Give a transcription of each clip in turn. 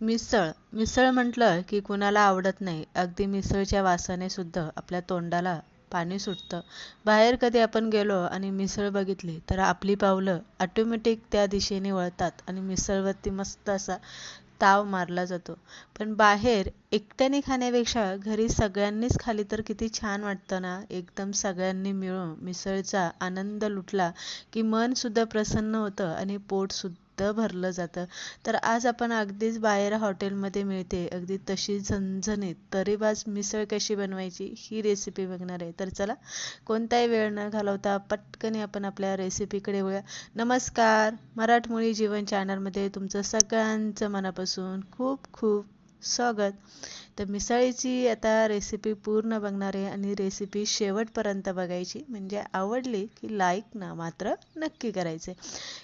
मिसळ. मिसळ म्हटलं की कुणाला आवडत नाही. अगदी मिसळच्या वासाने सुद्धा आपल्या तोंडाला पाणी सुटतं. बाहेर कधी आपण गेलो आणि मिसळ बघितली तर आपली पावलं ऑटोमॅटिक त्या दिशेने वळतात आणि मिसळवरती मस्त असा ताव मारला जातो. पण बाहेर एकट्याने खाण्यापेक्षा घरी सगळ्यांनीच खाली तर किती छान वाटतं ना? एकदम सगळ्यांनी मिळून मिसळचा आनंद लुटला की मन सुद्धा प्रसन्न होतं आणि पोट सुद्धा भरलं जातं. तर आज आपण अगदीच बाहेर हॉटेलमध्ये मिळते. अगदी तशी झणझणीत. तरीबाज मिसळ कशी बनवायची ही रेसिपी बघणार आहे. तर चला कोणताही वेळ न घालवता पटकन आपण आपल्या रेसिपीकडे वळूया. नमस्कार. मराठमोळी जीवन चॅनलमध्ये तुमचं सगळ्यांचं मनापासून खूप खूप स्वागत. तर मिसळीची आता रेसिपी पूर्ण बघणार आहे आणि रेसिपी शेवटपर्यंत बघायची. म्हणजे आवडली की लाईक ना मात्र नक्की करायचे.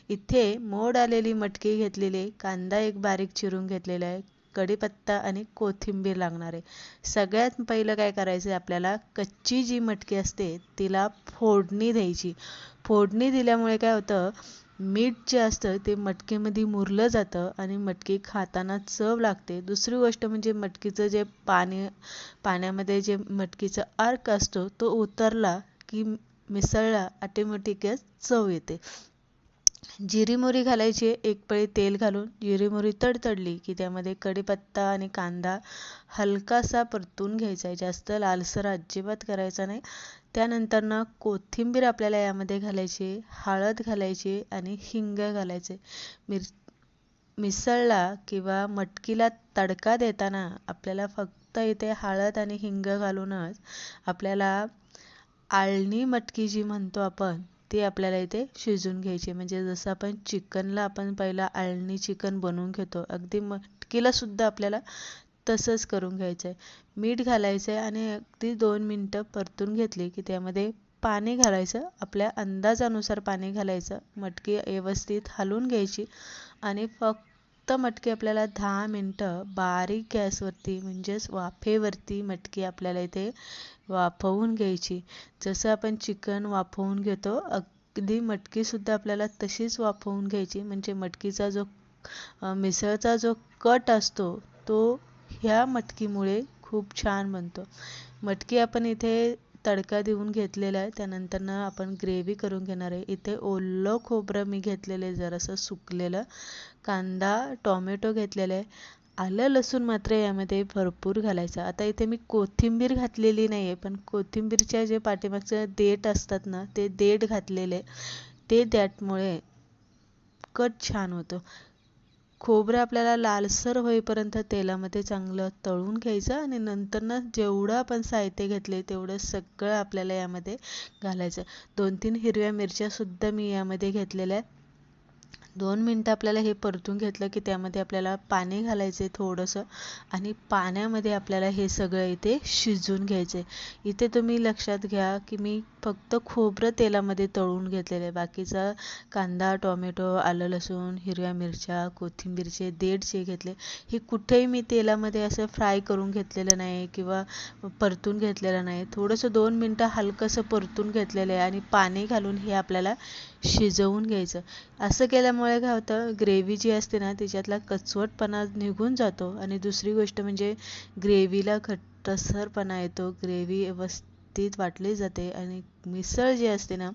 इथे मोड आलेली मटकी घेतलेली कांदा एक बारीक चिरून घेतलेला आहे. कढीपत्ता आणि कोथिंबीर लागणार आहे. सगळ्यात पहिलं काय करायचं आपल्याला? कच्ची जी मटकी असते तिला फोडणी द्यायची. फोडणी दिल्यामुळे काय होतं? मीठ जे असतं ते मटकीमध्ये मुरलं जातं आणि मटकी खाताना चव लागते. दुसरी गोष्ट म्हणजे मटकीचं जे पाणी पाण्यामध्ये जे मटकीचा अर्क असतो तो उतरला की मिसळला ऑटोमॅटिकच चव येते. जिरीमुरी घालायची एक पळी तेल घालून जिरीमुरी तडतडली की त्यामध्ये कढीपत्ता आणि कांदा हलकासा परतून घ्यायचा आहे. जास्त लालसर अजिबात करायचा नाही. त्यानंतर ना कोथिंबीर आपल्याला यामध्ये घालायची हळद घालायची आणि हिंग घालायचे. मिर मिसळला किंवा मटकीला तडका देताना आपल्याला फक्त इथे हळद आणि हिंग घालूनच आपल्याला आळणी मटकी जी म्हणतो आपण ती आपल्याला इथे शिजून घ्यायची. म्हणजे जसं आपण चिकनला आपण पहिला आळणी चिकन बनवून घेतो अगदी मटकीला सुद्धा आपल्याला तसंच करून घ्यायचं आहे मीठ घालायचं आहे आणि अगदी दोन मिनटं परतून घेतली की त्यामध्ये पाणी घालायचं. आपल्या अंदाजानुसार पाणी घालायचं. मटकी व्यवस्थित हलवून घ्यायची आणि फक्त मटकी आपल्याला दहा मिनटं बारीक गॅसवरती म्हणजेच वाफेवरती मटकी आपल्याला इथे वाफवून घ्यायची. जसं आपण चिकन वाफवून घेतो अगदी मटकीसुद्धा आपल्याला तशीच वाफवून घ्यायची. म्हणजे मटकीचा जो मिसळचा जो कट असतो तो ह्या मटकीमुळे खूप छान बनतो. मटकी आपण इथे तडका देऊन घेतलेला आहे. त्यानंतरनं आपण ग्रेव्ही करून घेणार आहे. इथे ओलं खोबरं मी घेतलेलं आहे जरासं सुकलेलं. कांदा टॉमॅटो घेतलेलं आहे. आलं लसूण मात्र यामध्ये भरपूर घालायचं. आता इथे मी कोथिंबीर घातलेली नाही आहे पण कोथिंबीरच्या जे पाठीमागचं देठ असतात ना ते देठ घातलेले ते देठमुळे कट छान होतो. खोबरं आपल्याला लालसर होईपर्यंत तेलामध्ये चांगलं तळून घ्यायचं आणि नंतरनं जेवढं आपण साहित्य घेतले तेवढं सगळं आपल्याला यामध्ये घालायचं. दोन तीन हिरव्या मिरच्यासुद्धा मी यामध्ये घेतलेल्या आहेत. दोन मिनटं आपल्याला हे परतून घेतलं की त्यामध्ये आपल्याला पाणी घालायचे थोडंसं आणि पाण्यामध्ये आपल्याला हे सगळं इथे शिजून घ्यायचे इथे तुम्ही लक्षात घ्या की मी फक्त खोबरं तेलामध्ये तळून घेतलेलं आहे. बाकीचा कांदा टोमॅटो आलं लसूण हिरव्या मिरच्या कोथिंबीरचे देडचे घेतले हे कुठेही मी तेलामध्ये असं फ्राय करून घेतलेलं नाही किंवा परतून घेतलेलं नाही. थोडंसं दोन मिनटं हलकंसं परतून घेतलेलं आहे आणि पाणी घालून हे आपल्याला शिजवून घ्यायचं. असं केल्यामुळे काय होतं ग्रेव्ही जी असते ना तिच्यातला कचवटपणा निघून जातो. आणि दुसरी गोष्ट म्हणजे ग्रेव्हीला घट्टसरपणा येतो. ग्रेव्ही व्यवस्थित वाटली जाते आणि मिसळ जी असते ना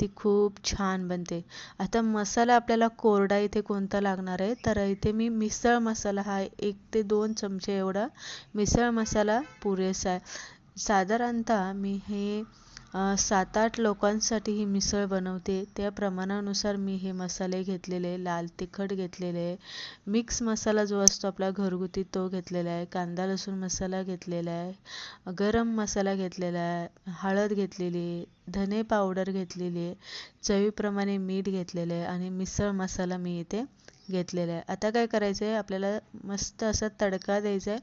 ती खूप छान बनते. आता मसाला आपल्याला कोरडा इथे कोणता लागणार आहे? तर इथे मी मिसळ मसाला हा एक ते दोन चमचे एवढा मिसळ मसाला पुरेसा आहे. साधारणतः मी हे सात आठ लोकांसाठी ही मिसळ बनवते. त्या प्रमाणानुसार मी हे मसाले घेतलेले लाल तिखट घेतलेले मिक्स मसाला जो असतो आपला घरगुती तो घेतलेला आहे कांदा लसूण मसाला घेतलेला आहे गरम मसाला घेतलेला आहे हळद घेतलेली धने पावडर घेतलेली आहे चवीप्रमाणे मीठ घेतलेलं आहे आणि मिसळ मसाला मी इथे घेतलेला आहे. आता काय करायचं आहे आपल्याला मस्त असा तडका द्यायचा आहे.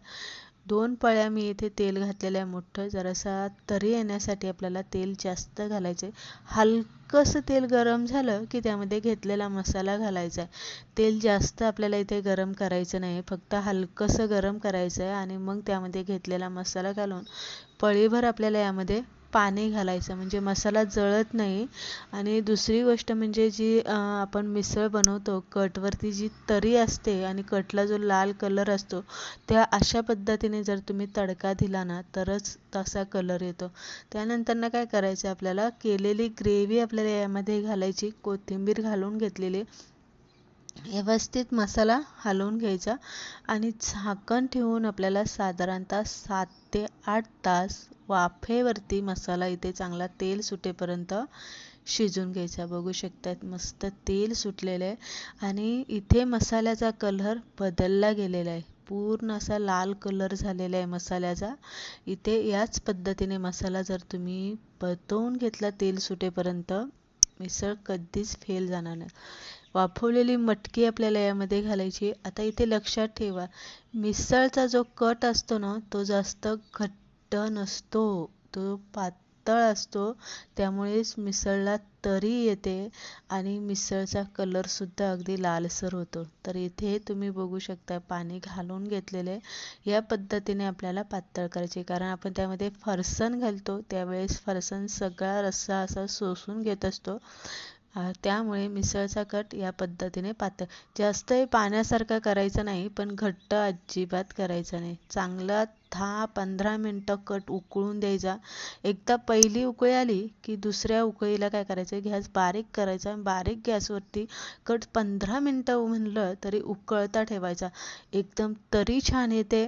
दोन पळ्या मी इथे तेल घातलेलं आहे मोठं. जरासा तरी येण्यासाठी आपल्याला तेल जास्त घालायचं आहे. हलकंसं तेल गरम झालं की त्यामध्ये घेतलेला मसाला घालायचा आहे. तेल जास्त आपल्याला इथे गरम करायचं नाही. फक्त हलकंसं गरम करायचं आहे आणि मग त्यामध्ये घेतलेला मसाला घालून पळीभर आपल्याला यामध्ये पाणी घालायचं म्हणजे मसाला जळत नाही. आणि दुसरी गोष्ट म्हणजे जी आपण मिसळ बनवतो कटवरती जी तरी असते आणि कटला जो लाल कलर असतो त्या अशा पद्धतीने जर तुम्ही तडका दिला ना तरच तसा कलर येतो. त्यानंतर ना काय करायचं आपल्याला? केलेली ग्रेव्ही आपल्याला यामध्ये घालायची कोथिंबीर घालून घेतलेली. व्यवस्थित मसाला हलवून घ्यायचा आणि झाकण ठेवून आपल्याला साधारणतः सात ते आठ तास वाफेवरती मसाला इथे चांगला तेल सुटेपर्यंत शिजून घ्यायचा. बघू शकतात मस्त तेल सुटलेलं आहे. आणि इथे मसाल्याचा कलर बदलला गेलेला आहे. पूर्ण असा लाल कलर झालेला आहे मसाल्याचा. इथे याच पद्धतीने मसाला जर तुम्ही परतवून घेतला तेल सुटेपर्यंत मिसळ कधीच फेल जाणार नाही. वाफवलेली मटकी आपल्याला यामध्ये घालायची आता इथे लक्षात ठेवा मिसळचा जो कट असतो ना तो जास्त घट्ट नसतो. तो पातळ असतो. त्यामुळेच मिसळला तरी येते आणि मिसळचा कलरसुद्धा अगदी लालसर होतो. तर इथे तुम्ही बघू शकता पाणी घालून घेतलेले या पद्धतीने आपल्याला पातळ करायचे. कारण आपण त्यामध्ये फरसन घालतो त्यावेळेस फरसन सगळा रस्सा असा सोसून घेत असतो. त्यामुळे मिसळचा कट या पद्धतीने पातळ जास्तही पाण्यासारखा करायचा नाही पण घट्ट अजिबात करायचा नाही. चांगला दहा पंधरा मिनटं कट उकळून द्यायचा. एकदा पहिली उकळी आली की दुसऱ्या उकळीला काय करायचं? गॅस बारीक करायचा. बारीक गॅसवरती कट पंधरा मिनटं म्हणलं तरी उकळता ठेवायचा. एकदम तरी छान येते.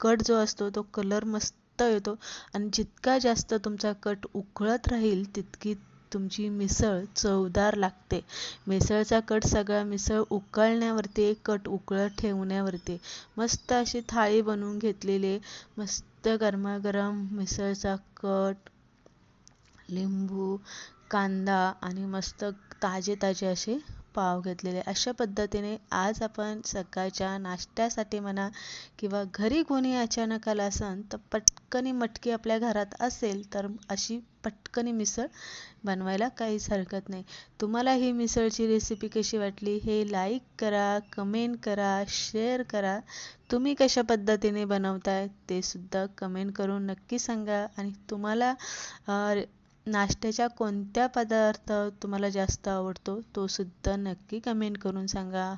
कट जो असतो तो कलर मस्त येतो. आणि जितका जास्त तुमचा कट उकळत राहील तितकी तुमची मिसळ चवदार लागते. मिसळचा कट सगळा मिसळ उकळण्यावरती कट उकळत ठेवण्यावरती. मस्त अशी थाळी बनवून घेतलेली मस्त गरमागरम मिसळचा कट लिंबू कांदा आणि मस्त ताजे ताजे असे पाव घेतलेले. अशा पद्धतीने आज आपण सकाळच्या नाश्त्यासाठी म्हणा किंवा घरी कोणी अचानक आलं असन तर पटकनी मटकी आपल्या घरात असेल तर अशी पटकनी मिसळ बनवायला काहीच हरकत नाही. तुम्हाला ही मिसळची रेसिपी कशी वाटली हे लाईक करा कमेंट करा शेअर करा. तुम्ही कशा पद्धतीने बनवताय ते सुद्धा कमेंट करून नक्की सांगा. आणि तुम्हाला नाश्त्याच्या कोणत्या पदार्थ तुम्हाला जास्त आवडतो? तो सुद्धा नक्की कमेंट करून सांगा.